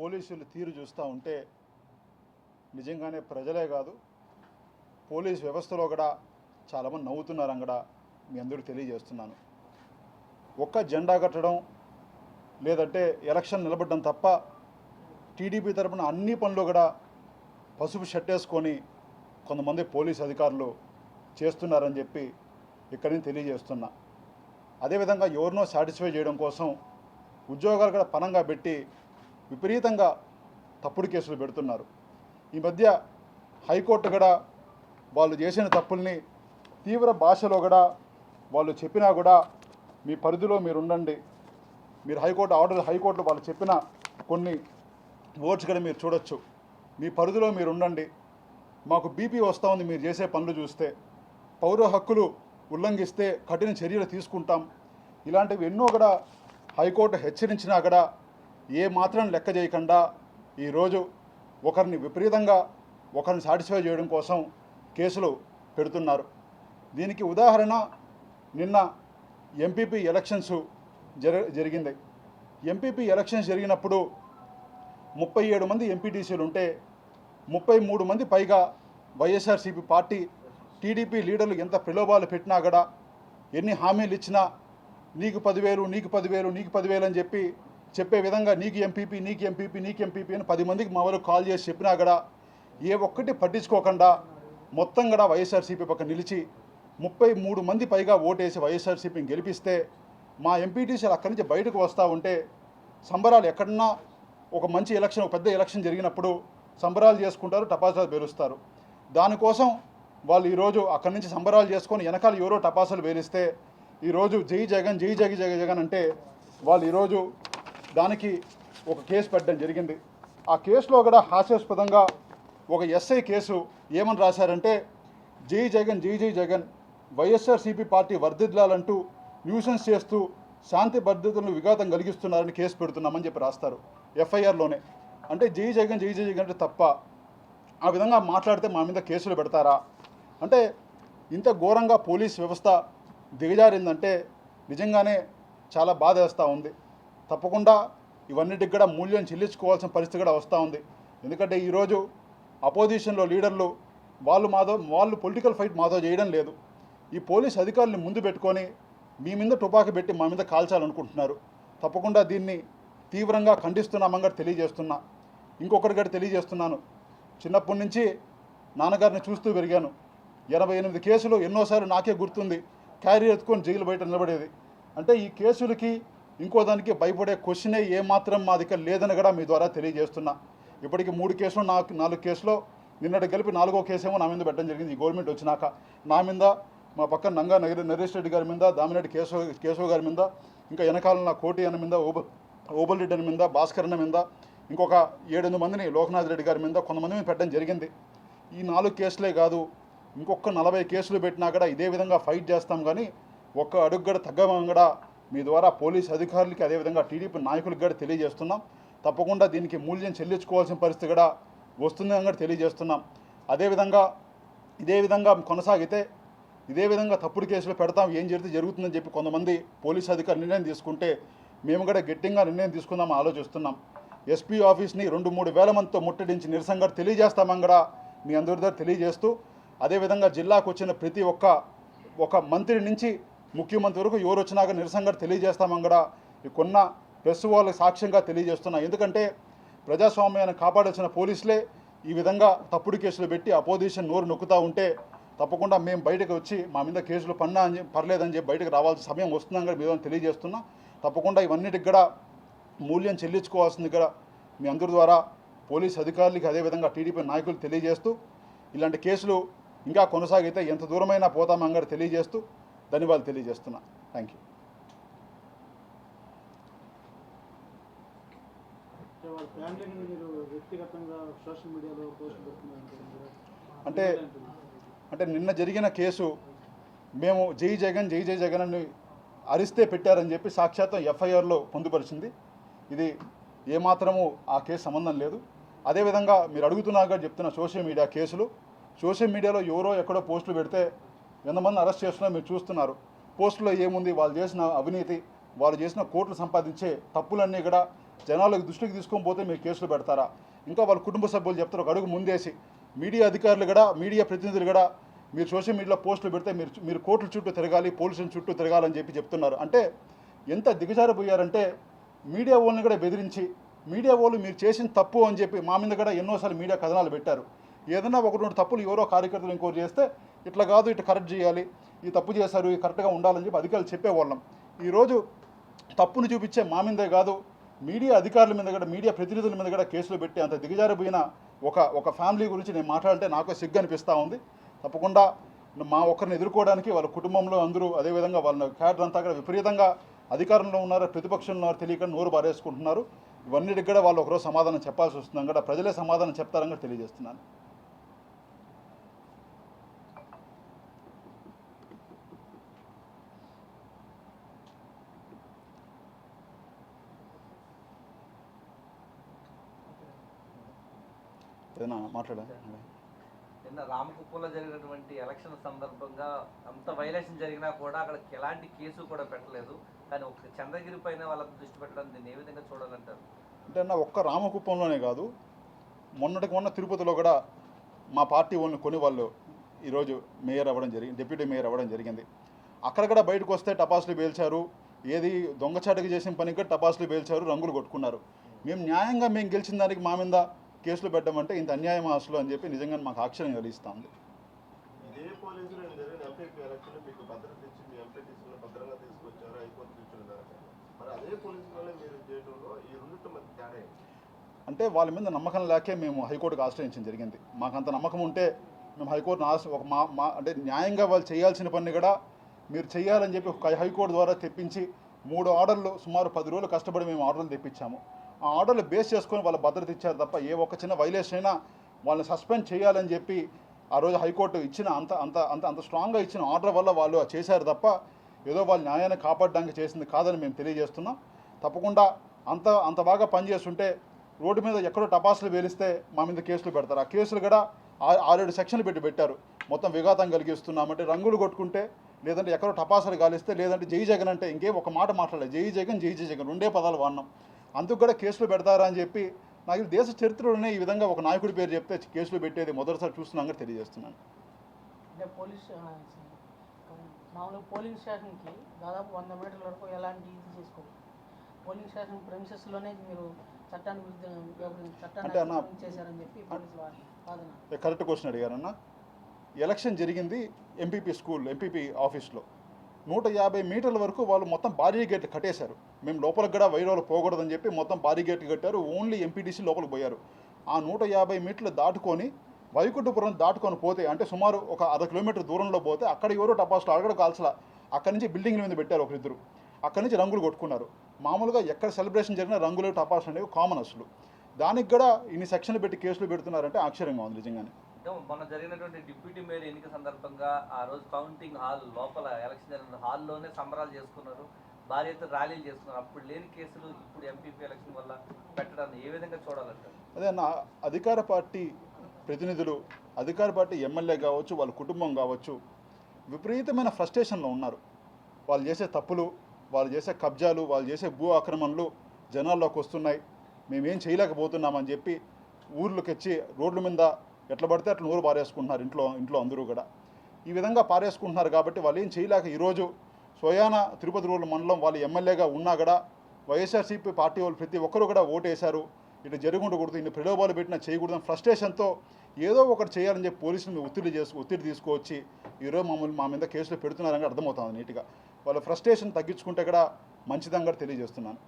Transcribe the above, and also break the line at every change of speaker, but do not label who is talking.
పోలీసులు తీరు చూస్తూ ఉంటే నిజంగానే ప్రజలే కాదు పోలీస్ వ్యవస్థలో కూడా చాలామంది నవ్వుతున్నారని కూడా మీ అందరూ తెలియజేస్తున్నాను. ఒక్క జెండా కట్టడం లేదంటే ఎలక్షన్ నిలబడడం తప్ప టీడీపీ తరఫున అన్ని పనులు కూడా పసుపు షర్ట్ వేసుకొని కొంతమంది పోలీస్ అధికారులు చేస్తున్నారని చెప్పి ఇక్కడి నుంచి తెలియజేస్తున్నా. అదేవిధంగా ఎవరినో సాటిస్ఫై చేయడం కోసం ఉద్యోగాలు కూడా పనంగా పెట్టి విపరీతంగా తప్పుడు కేసులు పెడుతున్నారు. ఈ మధ్య హైకోర్టు కూడా వాళ్ళు చేసిన తప్పుల్ని తీవ్ర భాషలో కూడా వాళ్ళు చెప్పినా కూడా మీ పరిధిలో మీరు ఉండండి. మీరు హైకోర్టు ఆర్డర్ హైకోర్టులో వాళ్ళు చెప్పిన కొన్ని ఓట్స్ కూడా మీరు చూడొచ్చు. మీ పరిధిలో మీరు ఉండండి. మాకు బీపీ వస్తూ ఉంది మీరు చేసే పనులు చూస్తే. పౌర హక్కులు ఉల్లంఘిస్తే కఠిన చర్యలు తీసుకుంటాం. ఇలాంటివి ఎన్నో కూడా హైకోర్టు హెచ్చరించినా కూడా ఏ మాత్రం లెక్క చేయకుండా ఈరోజు ఒకరిని విపరీతంగా ఒకరిని సాటిస్ఫై చేయడం కోసం కేసులు పెడుతున్నారు. దీనికి ఉదాహరణ నిన్న ఎంపీపీ ఎలక్షన్స్ జర జరిగింది. ఎంపీపీ ఎలక్షన్స్ జరిగినప్పుడు ముప్పై ఏడు మంది ఎంపీటీసీలు ఉంటే ముప్పై మూడు మంది పైగా వైఎస్ఆర్సీపీ పార్టీ టీడీపీ లీడర్లు ఎంత ప్రలోభాలు పెట్టినా కూడా ఎన్ని హామీలు ఇచ్చినా నీకు పదివేలు నీకు పదివేలు నీకు పదివేలు అని చెప్పి చెప్పే విధంగా నీకు ఎంపీపీ నీకు ఎంపీపీ నీకు ఎంపీపీ అని పది మందికి మా వాళ్ళు కాల్ చేసి చెప్పినా కూడా ఏ ఒక్కటి పట్టించుకోకుండా మొత్తం కూడా వైఎస్ఆర్సీపీ పక్క నిలిచి ముప్పై మూడు మంది పైగా ఓటేసి వైఎస్ఆర్సీపీని గెలిపిస్తే మా ఎంపీటీసీలు అక్కడి నుంచి బయటకు వస్తూ ఉంటే సంబరాలు ఎక్కడన్నా ఒక మంచి ఎలక్షన్ ఒక పెద్ద ఎలక్షన్ జరిగినప్పుడు సంబరాలు చేసుకుంటారు టపాసాలు పేలుస్తారు. దానికోసం వాళ్ళు ఈరోజు అక్కడి నుంచి సంబరాలు చేసుకొని వెనకాల ఎవరో టపాసులు పేలిస్తే ఈరోజు జై జగన్ జై జగ జగ జగన్ అంటే వాళ్ళు ఈరోజు దానికి ఒక కేసు పెట్టడం జరిగింది. ఆ కేసులో కూడా హాస్యాస్పదంగా ఒక ఎస్ఐ కేసు ఏమని రాశారంటే జై జగన్ జై జై జగన్ వైఎస్ఆర్సీపీ పార్టీ వర్ధిల్లాలంటూ న్యూసెన్స్ చేస్తూ శాంతి భద్రతలను విఘాతం కలిగిస్తున్నారని కేసు పెడుతున్నామని చెప్పి రాస్తారు ఎఫ్ఐఆర్లోనే. అంటే జై జగన్ జై జై జగన్ అంటే తప్ప ఆ విధంగా మాట్లాడితే మా మీద కేసులు పెడతారా? అంటే ఇంత ఘోరంగా పోలీస్ వ్యవస్థ దిగజారిందంటే నిజంగానే చాలా బాధ వేస్తూ ఉంది. తప్పకుండా ఇవన్నిటికి కూడా మూల్యం చెల్లించుకోవాల్సిన పరిస్థితి కూడా వస్తూ ఉంది. ఎందుకంటే ఈరోజు అపోజిషన్లో లీడర్లు వాళ్ళు మాతో వాళ్ళు పొలిటికల్ ఫైట్ మాతో చేయడం లేదు. ఈ పోలీస్ అధికారుల్ని ముందు పెట్టుకొని మీ మీద తుపాకీ పెట్టి మా మీద కాల్చాలనుకుంటున్నారు. తప్పకుండా దీన్ని తీవ్రంగా ఖండిస్తున్నామని కూడా తెలియజేస్తున్నా. ఇంకొకటి కూడా తెలియజేస్తున్నాను. చిన్నప్పటి నుంచి నాన్నగారిని చూస్తూ పెరిగాను. ఎనభై ఎనిమిది కేసులు ఎన్నోసార్లు నాకే గుర్తుంది. క్యారీ ఎత్తుకొని జైలు బయట నిలబడేది. అంటే ఈ కేసులకి ఇంకో దానికి భయపడే క్వశ్చనే ఏమాత్రం మా దగ్గర లేదని కూడా మీ ద్వారా తెలియజేస్తున్నా. ఇప్పటికి మూడు కేసులు నాకు నాలుగు కేసులో నిన్నటి కలిపి నాలుగో కేసేమో నా మీద పెట్టడం జరిగింది. ఈ గవర్నమెంట్ వచ్చినాక నా మీద మా పక్కన నంగా నగర నరేష్ రెడ్డి గారి మీద దామిరెడ్డి కేశవ కేశవ గారి మీద ఇంకా వెనకాల నా కోటి అన్న మీద ఓబ ఓబల్ రెడ్డి అని మీద భాస్కర్ అన్న మీద ఇంకొక ఏడెనిమిది మందిని లోకనాథ్ రెడ్డి గారి మీద కొంతమంది మీద పెట్టడం జరిగింది. ఈ నాలుగు కేసులే కాదు ఇంకొక నలభై కేసులు పెట్టినా కూడా ఇదే విధంగా ఫైట్ చేస్తాం కానీ ఒక్క అడుగు కూడా తగ్గమని కూడా మీ ద్వారా పోలీస్ అధికారులకి అదేవిధంగా టీడీపీ నాయకులకు కూడా తెలియజేస్తున్నాం. తప్పకుండా దీనికి మూల్యం చెల్లించుకోవాల్సిన పరిస్థితి కూడా వస్తుందని కూడా తెలియజేస్తున్నాం. అదేవిధంగా ఇదే విధంగా కొనసాగితే ఇదే విధంగా తప్పుడు కేసులు పెడతాం ఏం జరిగితే జరుగుతుందని చెప్పి కొంతమంది పోలీస్ అధికారులు నిర్ణయం తీసుకుంటే మేము కూడా గట్టిగా నిర్ణయం తీసుకుందాం ఆలోచిస్తున్నాం. ఎస్పీ ఆఫీస్ని రెండు మూడు వేల మందితో ముట్టడించి నిరసనగా తెలియజేస్తామని కూడా మీ అందరి దగ్గర తెలియజేస్తూ అదేవిధంగా జిల్లాకు వచ్చిన ప్రతి ఒక్క ఒక మంత్రి నుంచి ముఖ్యమంత్రి వరకు ఎవరు వచ్చినాక నిరసనగా తెలియజేస్తామని కూడా ఈ కొన్న ప్రెస్ వాళ్ళకి సాక్ష్యంగా తెలియజేస్తున్నా. ఎందుకంటే ప్రజాస్వామ్యాన్ని కాపాడాల్సిన పోలీసులే ఈ విధంగా తప్పుడు కేసులు పెట్టి అపోజిషన్ నోరు నొక్కుతూ ఉంటే తప్పకుండా మేము బయటకు వచ్చి మా మీద కేసులు పన్నా అని పర్లేదని చెప్పి బయటకు రావాల్సిన సమయం వస్తుందని కూడా మీద తెలియజేస్తున్నా. తప్పకుండా ఇవన్నిటికి కూడా మూల్యం చెల్లించుకోవాల్సింది కూడా మీ అందరి ద్వారా పోలీస్ అధికారులకి అదేవిధంగా టీడీపీ నాయకులు తెలియజేస్తూ ఇలాంటి కేసులు ఇంకా కొనసాగితే ఎంత దూరమైనా పోతామని కూడా తెలియజేస్తూ ధన్యవాదాలు తెలియజేస్తున్నా. థ్యాంక్ యూ
అంటే
అంటే నిన్న జరిగిన కేసు మేము జై జగన్ జై జై జగన్ అని అరిస్తే పెట్టారని చెప్పి సాక్షాత్తం ఎఫ్ఐఆర్లో పొందుపరిచింది. ఇది ఏమాత్రము ఆ కేసు సంబంధం లేదు. అదేవిధంగా మీరు అడుగుతున్నారుగా చెప్తున్న సోషల్ మీడియా కేసులు. సోషల్ మీడియాలో ఎవరో ఎక్కడో పోస్టులు పెడితే ఎంతమంది అరెస్ట్ చేస్తున్నా మీరు చూస్తున్నారు. పోస్టులో ఏముంది? వాళ్ళు చేసిన అవినీతి వాళ్ళు చేసిన కోట్లు సంపాదించే తప్పులన్నీ కూడా జనాలకు దృష్టికి తీసుకొని పోతే మీరు కేసులు పెడతారా? ఇంకా వాళ్ళ కుటుంబ సభ్యులు చెప్తారు ఒక అడుగు ముందేసి. మీడియా అధికారులు కూడా మీడియా ప్రతినిధులు కూడా మీరు సోషల్ మీడియాలో పోస్టులు పెడితే మీరు మీరు కోర్టుల చుట్టూ తిరగాలి పోలీసుల చుట్టూ తిరగాలని చెప్పి చెప్తున్నారు. అంటే ఎంత దిగజారిపోయారంటే మీడియా వాళ్ళని కూడా బెదిరించి మీడియా వాళ్ళు మీరు చేసిన తప్పు అని చెప్పి మా మీద కూడా ఎన్నోసార్లు మీడియా కథనాలు పెట్టారు. ఏదైనా ఒక రెండు తప్పులు ఎవరో కార్యకర్తలు ఇంకోటి చేస్తే ఇట్లా కాదు ఇట్లా కరెక్ట్ చేయాలి. ఈ తప్పు చేశారు ఈ కరెక్ట్గా ఉండాలని చెప్పి అధికారులు చెప్పేవాళ్ళం. ఈరోజు తప్పును చూపించే మా మీదే కాదు మీడియా అధికారుల మీద కూడా మీడియా ప్రతినిధుల మీద కూడా కేసులు పెట్టి అంత దిగజారిపోయిన ఒక ఒక ఫ్యామిలీ గురించి నేను మాట్లాడితే నాకు సిగ్గు అనిపిస్తూ ఉంది. తప్పకుండా మా ఒక్కరిని ఎదుర్కోవడానికి వాళ్ళ కుటుంబంలో అందరూ అదేవిధంగా వాళ్ళ క్యాడర్ అంతా కూడా విపరీతంగా అధికారంలో ఉన్నారు ప్రతిపక్షంలో ఉన్నారు తెలియక నోరు బారేసుకుంటున్నారు. ఇవన్నిటికి కూడా వాళ్ళు ఒకరోజు సమాధానం చెప్పాల్సి వస్తుందని కూడా ప్రజలే సమాధానం చెప్తారని కూడా తెలియజేస్తున్నాను. ఏదైనా మాట్లాడా?
నిన్న రామకుప్పంలో జరిగినటువంటి ఎలక్షన్ సందర్భంగా అంత వైలేషన్ జరిగినా కూడా అక్కడ ఎలాంటి కేసు కూడా పెట్టలేదు. కానీ ఒక చంద్రగిరి పైన వాళ్ళకి దృష్టి పెట్టడం దీన్ని ఏ విధంగా చూడాలంటారు?
అంటే అన్న ఒక్క రామకుప్పంలోనే కాదు మొన్నటికి మొన్న తిరుపతిలో కూడా మా పార్టీ వాళ్ళని కొని వాళ్ళు ఈరోజు మేయర్ అవ్వడం జరిగింది డిప్యూటీ మేయర్ అవ్వడం జరిగింది. అక్కడ కూడా బయటకు వస్తే టపాసులు పేల్చారు. ఏది దొంగచాటుకు చేసిన పనికి టపాసులు పేల్చారు రంగులు కొట్టుకున్నారు. మేము న్యాయంగా మేము గెలిచిన దానికి మా మీద కేసులు పెట్టమంటే ఇంత అన్యాయం అసలు అని చెప్పి నిజంగా మాకు ఆశ్చర్యం కలిగిస్తుంది? అంటే వాళ్ళ మీద నమ్మకం లేకే మేము హైకోర్టుకు ఆశ్రయించడం జరిగింది. మాకు అంత నమ్మకం ఉంటే మేము హైకోర్టును ఆశ్ర ఒక మా మా అంటే న్యాయంగా వాళ్ళు చేయాల్సిన పని కూడా మీరు చేయాలని చెప్పి ఒక హైకోర్టు ద్వారా తెప్పించి మూడు ఆర్డర్లు సుమారు పది రోజులు కష్టపడి మేము ఆర్డర్లు తెప్పించాము. ఆ ఆర్డర్లు బేస్ చేసుకొని వాళ్ళ భద్రత ఇచ్చారు తప్ప ఏ ఒక్క చిన్న వైలేషన్ అయినా వాళ్ళని సస్పెండ్ చేయాలని చెప్పి ఆ రోజు హైకోర్టు ఇచ్చిన అంత అంత అంత అంత స్ట్రాంగ్గా ఇచ్చిన ఆర్డర్ వల్ల వాళ్ళు అది చేశారు తప్ప ఏదో వాళ్ళ న్యాయాన్ని కాపాడడానికి చేసింది కాదని మేము తెలియజేస్తున్నాం. తప్పకుండా అంత అంత బాగా పనిచేస్తుంటే రోడ్డు మీద ఎక్కడో టపాసులు వేలిస్తే మా మీద కేసులు పెడతారు. ఆ కేసులు కూడా ఆరేడు సెక్షన్లు పెట్టి పెట్టారు. మొత్తం విఘాతం కలిగిస్తున్నామంటే రంగులు కొట్టుకుంటే లేదంటే ఎక్కడో టపాసులు గాలిస్తే లేదంటే జై జగన్ అంటే ఇంకే ఒక మాట మాట్లాడలేదు. జై జగన్ జై జై జగన్ రెండే పదాలు వాడినాం. అందుకు కూడా కేసులు పెడతారా అని చెప్పి నాకు దేశ చరిత్రలోనే ఈ విధంగా ఒక నాయకుడి పేరు చెప్తే కేసులు పెట్టేది మొదటిసారి చూస్తున్నాం కూడా తెలియజేస్తున్నాను.
అంటే పోలీస్ ఆ, మామూలుగా పోలింగ్ స్టేషన్కి దాదాపు వంద మీటర్ల వరకు ఎలాంటి ఇది చేసుకోలేదు పోలింగ్ స్టేషన్ ప్రెమిసెస్లోనే మీరు చట్టాన్ని చట్టాన్ని చేశారని చెప్పి
కరెక్ట్ క్వశ్చన్ అడిగారన్న. ఎలక్షన్ జరిగింది ఎంపీపీ స్కూల్ ఎంపీపీ ఆఫీస్లో నూట యాభై మీటర్ల వరకు వాళ్ళు మొత్తం భారీ గేట్లు కట్టేశారు. మేము లోపలికి కూడా వైరాలు పోకూడదని చెప్పి మొత్తం భారీ గేట్లు కట్టారు. ఓన్లీ ఎంపీటీసీ లోపలికి పోయారు. ఆ నూట యాభై మీటర్లు దాటుకొని వైకుంఠపురం దాటుకొని పోతే అంటే సుమారు ఒక అర్ధ కిలోమీటర్ దూరంలో పోతే అక్కడ ఎవరో టపాసులు అడగడ కాల్చలా. అక్కడి నుంచి బిల్డింగ్ల మీద పెట్టారు ఒకరిద్దరు. అక్కడి నుంచి రంగులు కొట్టుకున్నారు. మామూలుగా ఎక్కడ సెలబ్రేషన్ జరిగినా రంగులు టపాసులు అనేవి కామన్ అసలు. దానికి కూడా ఇన్ని సెక్షన్లు పెట్టి కేసులు పెడుతున్నారంటే ఆశ్చర్యంగా ఉంది నిజంగానే.
మొన్న జరిగినటువంటి డిప్యూటీ మేయర్ ఎన్నిక సందర్భంగా ఆ రోజు కౌంటింగ్ హాల్ లోపల ఎలక్షన్ జరిగిన హాల్లోనే సంబరాలు చేసుకున్నారు. భారీ ఎత్తున ర్యాలీలు చేసుకున్నారు. అప్పుడు లేని కేసులు ఇప్పుడు ఎంపీపీ ఎలక్షన్ వల్ల పెట్టడాన్ని ఏ విధంగా చూడాలంటారు?
అదే నా అధికార పార్టీ ప్రతినిధులు అధికార పార్టీ ఎమ్మెల్యే కావచ్చు వాళ్ళ కుటుంబం కావచ్చు విపరీతమైన ఫ్రస్ట్రేషన్లో ఉన్నారు. వాళ్ళు చేసే తప్పులు వాళ్ళు చేసే కబ్జాలు వాళ్ళు చేసే భూ ఆక్రమణలు జనాల్లోకి వస్తున్నాయి. మేమేం చేయలేకపోతున్నామని చెప్పి ఊర్లోకి వచ్చి రోడ్ల మీద ఎట్లా పడితే అట్లా నూరు పారేసుకుంటున్నారు ఇంట్లో ఇంట్లో అందరూ కూడా. ఈ విధంగా పారేసుకుంటున్నారు కాబట్టి వాళ్ళు ఏం చేయలేక ఈరోజు స్వయాన తిరుపతి రోడ్ల మండలం వాళ్ళు ఎమ్మెల్యేగా ఉన్నా కూడా వైఎస్ఆర్సీపీ పార్టీ వాళ్ళు ప్రతి ఒక్కరు కూడా ఓటేశారు. ఇటు జరుగుండకూడదు ఇన్ని ప్రలోభాలు పెట్టినా చేయకూడదని ఫ్రస్ట్రేషన్తో ఏదో ఒకటి చేయాలని చెప్పి పోలీసులు మీద ఒత్తిడి చేసు ఒత్తిడి తీసుకొచ్చి ఈరోజు మమ్మల్ని మా మీద కేసులు పెడుతున్నారని అర్థమవుతుంది నీట్గా. వాళ్ళ ఫ్రస్ట్రేషన్ తగ్గించుకుంటే కూడా మంచిదని కూడా తెలియజేస్తున్నాను.